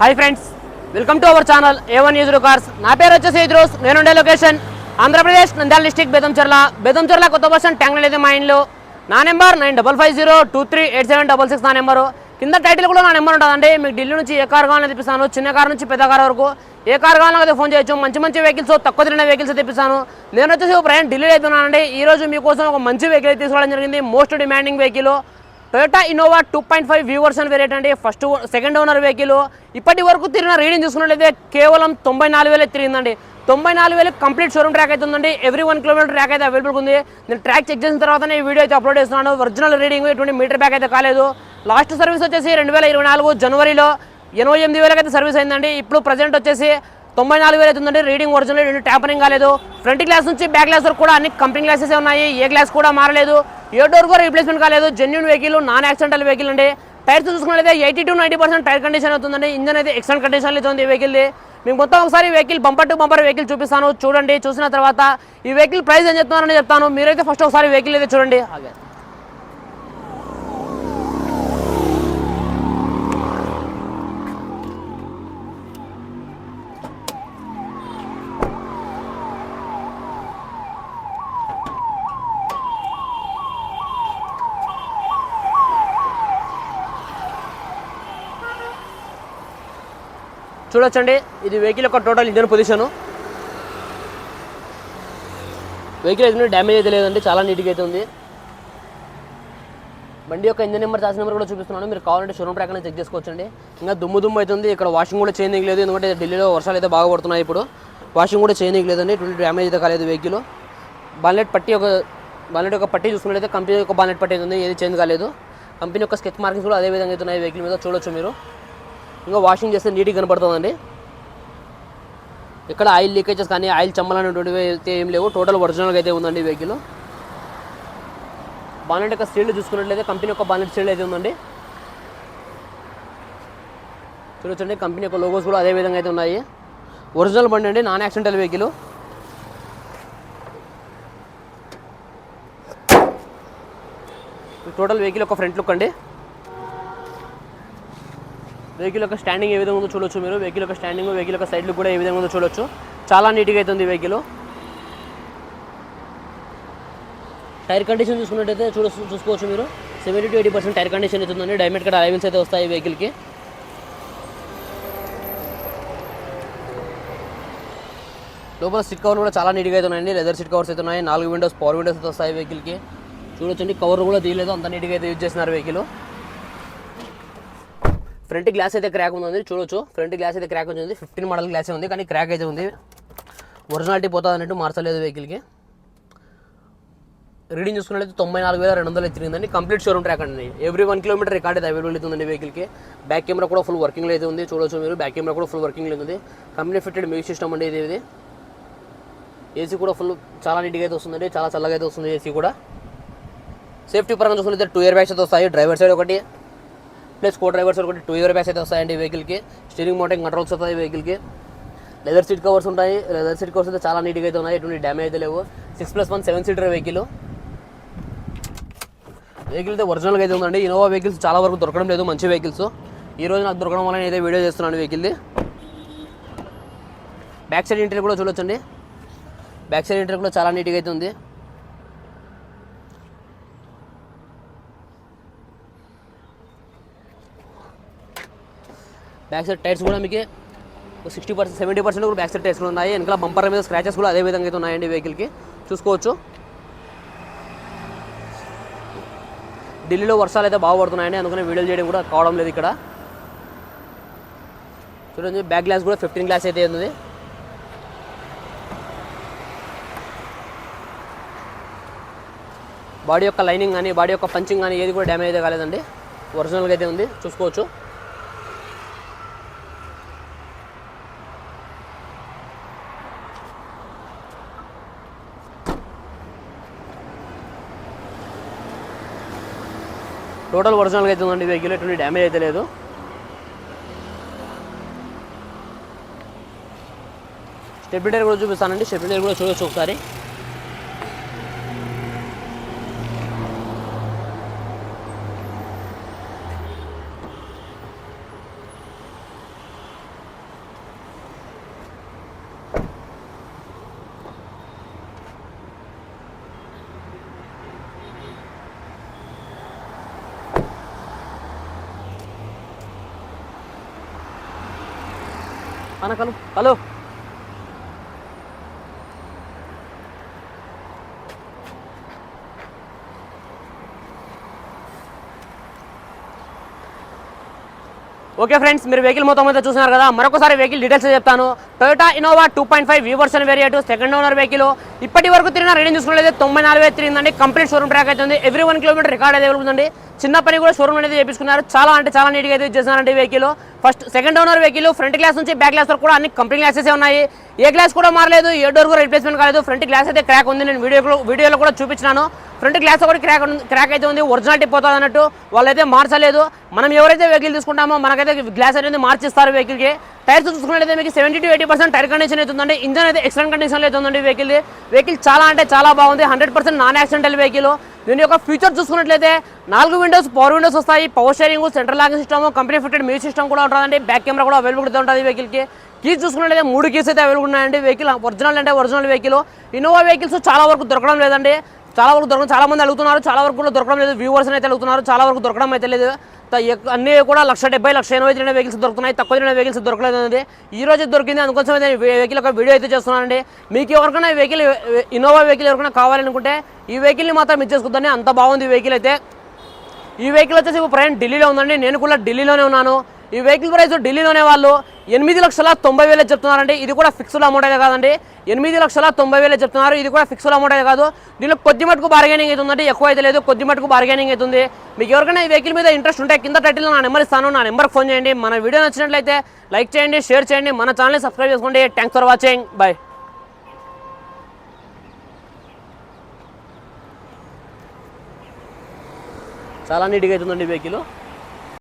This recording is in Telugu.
Hi friends welcome to our channel A one use cars నా పేరు వచ్చేసి ఇద్రోస్ నేను ఉండే లొకేషన్ ఆంధ్రప్రదేశ్ నంద్యాల డిస్టిక్ బెదంచెర్ల బెదంచెర్ల కొత్త బస్ స్టాండ్ ట్యాంగ్ అయితే మా ఇంట్లో నా number nine double five zero two three eight seven double six నా నెంబరు. కింద టైటిల్ కూడా నా నెంబర్ ఉంటుందండి. మీకు ఢిల్లీ నుంచి ఏ కార్ కావాలని తెప్పిస్తాను. చిన్న కార్ నుంచి పెద్ద కార్ వరకు. ఏ కార్ కావాలన్నా అయితే ఫోన్ చేయొచ్చు. మంచి మంచి వెహికల్స్ తక్కువ తిరిగిన వెహికల్స్ తెప్పిస్తాను. నేను వచ్చేసి ఒక ప్రయాణం ఢిల్లీలో అవుతున్నానండి ఈ రోజు మీకోసం ఒక మంచి వెహికల్ తీసుకోవడం జరిగింది. Most demanding vehicle Toyota Innova two point five view version variant అండి ఫస్ట్ సెకండ్ ఓనర్ వెహికల్ ఇప్పటి వరకు తిరిగిన రీడింగ్ చూసుకున్నట్లయితే కేవలం తొంభై నాలుగు వేలే తిరిగిందండి. తొంభై నాలుగు వేలు కంప్లీట్ షోరూమ్ ట్రాక్ అయితే ఉందండి ఎవ్రీ వన్ కిలోమీటర్ ట్రాక్ అయితే అవైలబుల్ ఉంది. నేను ట్రాక్ చెక్ చేసిన తర్వాతనే ఈ వీడియో అయితే అప్లోడ్ చేస్తున్నాను. ఒరిజినల్ రీడింగ్ ఎటువంటి మీటర్ బ్యాక్ అయితే కాలేదు. లాస్ట్ సర్వీస్ వచ్చేసి రెండు వేల ఇరవై నాలుగు జనవరిలో ఎనభై ఎనిమిది వేలకి అయితే సర్వీస్ అయిందండి. ఇప్పుడు ప్రజెంట్ వచ్చేసి తొంభై నాలుగు వేలు అవుతుందండి. రీడింగ్ ఒరిజినల్ రెండు ట్యాపరింగ్ కాలేదు. ఫ్రంట్ గ్లాస్ నుంచి బ్యాక్ గ్లాస్ వరకు కూడా అన్ని కంపెనీ గ్లాసెస్ ఉన్నాయి. ఏ గ్లాస్ కూడా మారలేదు. ఏ డోర్ కూడా రీప్లేస్మెంట్ కాలేదు. Genuine vehicle non accidental vehicle అండి టైర్స్ చూసుకున్నట్లయితే eighty to ninety percent tyre condition అవుతుందండి. ఇంజన్ అయితే ఎక్సలెంట్ కండిషన్లో అయితే ఉంది ఈ వెహికల్ది మీకు మొత్తం ఒకసారి vehicle bumper to bumper vehicle చూపిస్తాను. చూడండి చూసిన తర్వాత ఈ వెహికల్ ప్రైస్ ఏం చెప్తున్నారని చెప్తాను. మీరైతే ఫస్ట్ ఒకసారి వెహికల్ అయితే చూడండి. చూడొచ్చండి. ఇది వెహికల్ యొక్క టోటల్ ఇంజన్ పొజిషను వెహికల్ అయితే డ్యామేజ్ అయితే లేదండి చాలా నీట్గా అయితే ఉంది. బండి యొక్క ఇంజన్ నెంబర్ చాసిన నెంబర్ కూడా చూపిస్తున్నాను. మీరు కావాలంటే షోరూమ్ ప్రకారం చెక్ చేసుకోవచ్చండి. ఇంకా దుమ్ము దుమ్ము అవుతుంది ఇక్కడ వాషింగ్ కూడా చేయనీకి లేదు. ఎందుకంటే ఢిల్లీలో వర్షాలు అయితే బాగా పడుతున్నాయి ఇప్పుడు. వాషింగ్ కూడా చేయనీకి లేదండి. ఎటువంటి డ్యామేజ్ అయితే కాలేదు వెహికల్ బాలెట్ పట్టి ఒక బాలెట్ యొక్క పట్టి చూసుకున్నట్లయితే కంపెనీ యొక్క బాలెట్ పట్టి అయితే ఉంది. ఏది చేంజ్ కాలేదు. కంపెనీ యొక్క స్కెచ్ మార్కింగ్స్ కూడా అదే విధంగా అయితే వెహికల్ మీద. చూడొచ్చు మీరు. ఇంకా వాషింగ్ చేస్తే నీట్గా కనపడుతుందండి. ఇక్కడ ఆయిల్ లీకేజెస్ కానీ ఆయిల్ చమ్మలనేటువంటివి అయితే ఏం లేవు. టోటల్ ఒరిజినల్గా అయితే ఉందండి వెహికల్ బానెట్ యొక్క స్టీల్ చూసుకున్నట్లయితే కంపెనీ యొక్క బానెట్ సీల్డ్ అయితే ఉందండి. చూడొచ్చండి కంపెనీ యొక్క లోగోస్ కూడా అదే విధంగా అయితే ఉన్నాయి. ఒరిజినల్ బండి అండి non accidental vehicle total vehicle యొక్క ఫ్రంట్ లుక్ అండి. వెహికల్ యొక్క స్టాండింగ్ ఏ విధంగా ఉందో చూడొచ్చు మీరు. వెహికల్ యొక్క స్టాండింగ్ వెహికల్ యొక్క సైడ్ కూడా ఏ విధంగా ఉందో చూడొచ్చు. చాలా నీట్గా అవుతుంది వెహికల్ టైర్ కండిషన్ చూసుకున్నట్టయితే చూడ చూసుకోవచ్చు మీరు. Seventy to eighty percent tyre condition అవుతుందండి డైమండ్ కట్ అలవెన్స్ అయితే వస్తాయి వెహికల్కి లోపల సిట్ కవర్ కూడా చాలా నీట్గా అయితే ఉన్నాయండి. లెదర్ సిట్ కవర్స్ అయితే ఉన్నాయి. నాలుగు విండోస్ పవర్ విండోస్ అయితే వస్తాయి వెహికల్కి చూడొచ్చండి. కవర్ కూడా తీయలేదు. అంత నీట్గా అయితే యూజ్ చేస్తున్నారు వెహికల్ ఫ్రంట్ గ్లాస్ అయితే క్రాక్ ఉంది చూడొచ్చు. ఫ్రంట్ గ్లాస్ అయితే క్రాక్ ఉంది ఫిఫ్టీన్ మోడల్ గ్లాస్ ఉంది కానీ క్రాక్ అయితే ఉంది. ఒరిజినాలిటీ పోతుంది అన్నట్టు మార్చలేదు వెహికల్కి రీడింగ్ చూసుకున్నట్లయితే తొంభై నాలుగు వేల రెండు వందలు తిరిగిందండి కంప్లీట్ షోరూమ్ ట్రాక్ అండి. ఎవ్రీ వన్ కిలోమీటర్ రికార్డ్ అయితే అవైలబుల్ అవుతుందండి వెహికల్కి బ్యాక్ కెమెరా కూడా ఫుల్ వర్కింగ్లో అయితే ఉంది చూడొచ్చు మీరు. బ్యాక్ కెమెరా కూడా ఫుల్ వర్కింగ్ ఉంది. కంపెనీ ఫిట్టెడ్ మ్యూజిక్ సిస్టమ్ అండి ఇది ఇది. ఏసీ కూడా ఫుల్ చాలా నీట్గా అయితే వస్తుందండి చాలా చల్లగా అయితే వస్తుంది ఏసీ కూడా. సేఫ్టీ పరంగా చూసుకుంటే టూ ఇయర్ బ్యాగ్స్ అయితే వస్తాయి డ్రైవర్ సైడ్ ఒకటి. ప్లస్ కో డ్రైవర్స్ ఒకటి టూ ఇయర్ బ్యాగ్స్ అయితే వస్తాయండి వెహికల్కి. స్టీరింగ్ మౌంటింగ్ కంట్రోల్స్ వస్తాయి వెహికల్కి. లెదర్ సీట్ కవర్స్ ఉంటాయి. లెదర్ సీట్ కవర్స్ అయితే చాలా నీట్గా అయితే ఉన్నాయి. ఎటువంటి డ్యామేజ్ అయితే లేవు. Six plus one seven seater vehicle vehicle అయితే ఒరిజినల్గా అయితే ఉందండి. ఇన్నోవా వెహికల్స్ చాలా వరకు దొరకడం లేదు. మంచి వెహికల్స్ ఈ రోజు నాకు దొరకడం వల్ల నేనైతే వీడియో చేస్తున్నాను వెహికల్ది బ్యాక్ సైడ్ ఇంటర్ కూడా చూడొచ్చండి. బ్యాక్ సైడ్ ఇంటర్ కూడా చాలా నీట్గా అయితే ఉంది. బ్యాక్ సైడ్ టైర్స్ కూడా మీకు సిక్స్టీ పర్సెంట్ సెవెంటీ పర్సెంట్ కూడా బ్యాక్ సైడ్ టైర్స్ కూడా ఉన్నాయి. వెనకాల బంపర్ మీద స్క్రాచెస్ కూడా అదే విధంగా అయితే ఉన్నాయండి వెహికల్కి. చూసుకోవచ్చు. ఢిల్లీలో వర్షాలు అయితే బాగా పడుతున్నాయండి. అందుకని వీడియోలు చేయడం కూడా కావడం లేదు ఇక్కడ. చూడండి బ్యాక్ గ్లాస్ కూడా ఫిఫ్టీన్ గ్లాస్ అయితే ఉంది. బాడీ యొక్క లైనింగ్ కానీ బాడీ యొక్క పంచింగ్ కానీ ఏది కూడా డ్యామేజ్ అయితే కాలేదండి. ఒరిజినల్గా అయితే ఉంది. చూసుకోవచ్చు. టోటల్ ఒరిజినల్గా అయితే ఉందండి. వెహికల్ ఎటువంటి డ్యామేజ్ అయితే లేదు. స్టెబిలైజర్ కూడా చూపిస్తానండి. స్టెబిలైజర్ కూడా చూడొచ్చు ఒకసారి. అన్న కలు హలో. ఓకే ఫ్రెండ్స్ మీరు వెహికల్ మొత్తం అయితే చూసినారు కదా. మరొకసారి వెహికల్ డీటెయిల్స్ చెప్తాను. Toyota Innova two point five V variant second owner vehicle ఇప్పటి వరకు తిరిగిన రీడింగ్ చూసుకున్నట్లయితే తొంభై నాలుగు వేలు తిరిగిందండి. కంప్లీట్ షోరూమ్ ట్రాక్ అవుతుంది ఎవ్రీ వన్ కిలోమీటర్ రికార్డ్ అయితే ఉందండి. చిన్న పని కూడా షోరూమ్ అనేది చేపించుకున్నారు చాలా అంటే చాలా నీట్గా అయితే చేస్తున్నారండి vehicle first second owner vehicle front glass నుంచి బ్యాక్ గ్లాస్ వరకు కూడా అన్ని కంపెనీ గ్లాసెస్ ఉన్నాయి. ఏ గ్లాస్ కూడా మారలేదు ఏ డోర్ కూడా రిప్లేస్మెంట్ కాలేదు. ఫ్రంట్ గ్లాస్ అయితే క్రాక్ ఉంది. నేను వీడియో వీడియోలో కూడా చూపించినాను. ఫ్రంట్ గ్లాస్ ఒకటి క్రాక్ క్రాక్ అయితే ఉంది. ఒరిజినాలిటీ పోతుంది అన్నట్టు వాళ్ళైతే మార్చలేదు. మనం ఎవరైతే వెహికల్ తీసుకుంటామో మనకైతే గ్లాస్ అనేది మార్చిస్తారు వెహికల్కి. టైర్స్ చూసుకున్నట్లయితే మీకు seventy to eighty percent tyre condition అవుతుందండి ఇంజన్ అయితే ఎక్సలెంట్ కండిషన్లో అవుతుందండి వెహికల్ వెహికల్ చాలా అంటే చాలా బాగుంది. Hundred percent non accidental vehicle దీని యొక్క ఫీచర్ చూసుకున్నట్లయితే నాలుగు విండోస్ పవర్ విండోస్ వస్తాయి. Power steering central locking system company fitted music system కూడా ఉంటుందండి. బ్యాక్ కెమెరా కూడా అవైలబిలిటీ ఉంటుంది వెహికల్కి కీస్ చూసుకున్నట్లయితే మూడు కీస్ అయితే అవైలబుల్ ఉన్నాయండి. వెహికల్ ఒరిజినల్ అంటే ఒరిజినల్ వెహికల్ ఇన్నోవా వెహికల్స్ చాలా వరకు దొరకడం లేదండి. చాలా వరకు దొరకడం చాలా మంది అడుగుతున్నారు. చాలా వరకు కూడా దొరకడం లేదు. వ్యూవర్స్ అయితే అడుగుతున్నారు. చాలా వరకు దొరకడం అయితే లేదు. అన్నీ కూడా లక్ష డెబ్బై లక్ష ఎనభై తిరిగిన వెహికల్స్ దొరుకుతున్నాయి. తక్కువ తిరిగిన వెహికల్స్ దొరకలేదు అనేది. ఈ రోజు దొరికింది. అందుకోసం అయితే వెహికల్ ఒక వీడియో అయితే చేస్తున్నానండి. మీకు ఎవరికైనా వెహికల్ ఇన్నోవా వెహికల్ ఎవరికైనా కావాలనుకుంటే ఈ వెహికల్ని మాత్రం ఇచ్చేసుకుందని అంత బాగుంది ఈ వెహికల్ అయితే. ఈ వెహికల్ వచ్చేసి ఇప్పుడు ప్రయాణం ఢిల్లీలో ఉందండి. నేను కూడా ఢిల్లీలోనే ఉన్నాను. ఈ వెహికల్ ప్రైస్ ఢిల్లీలోనే వాళ్ళు ఎనిమిది లక్షల తొంభై వేలే చెప్తున్నారండి. ఇది కూడా ఫిక్స్డ్ అమౌంట్ అయితే కాదండి. ఎనిమిది లక్షల తొంభై వేలే చెప్తున్నారు. ఇది కూడా ఫిక్స్డ్ అమౌంట్ అయితే కాదు. దీనిలో కొద్ది మటుకు బార్గెనింగ్ అవుతుందండి. ఎక్కువ అయితే లేదు. కొద్ది మటుకు బార్గెనింగ్ అవుతుంది. మీకు ఎవరికైనా ఈ వెహికల్ మీద ఇంట్రెస్ట్ ఉంటే కింద టైటిల్లో నా నెంబర్ ఇస్తాను. నా నెంబర్కి ఫోన్ చేయండి. మన వీడియో నచ్చినట్లయితే లైక్ చేయండి షేర్ చేయండి. మన ఛానల్ని సబ్స్క్రైబ్ చేసుకోండి. థ్యాంక్స్ ఫర్ వాచింగ్ బాయ్ చాలా నీట్గా అవుతుందండి వెహికల్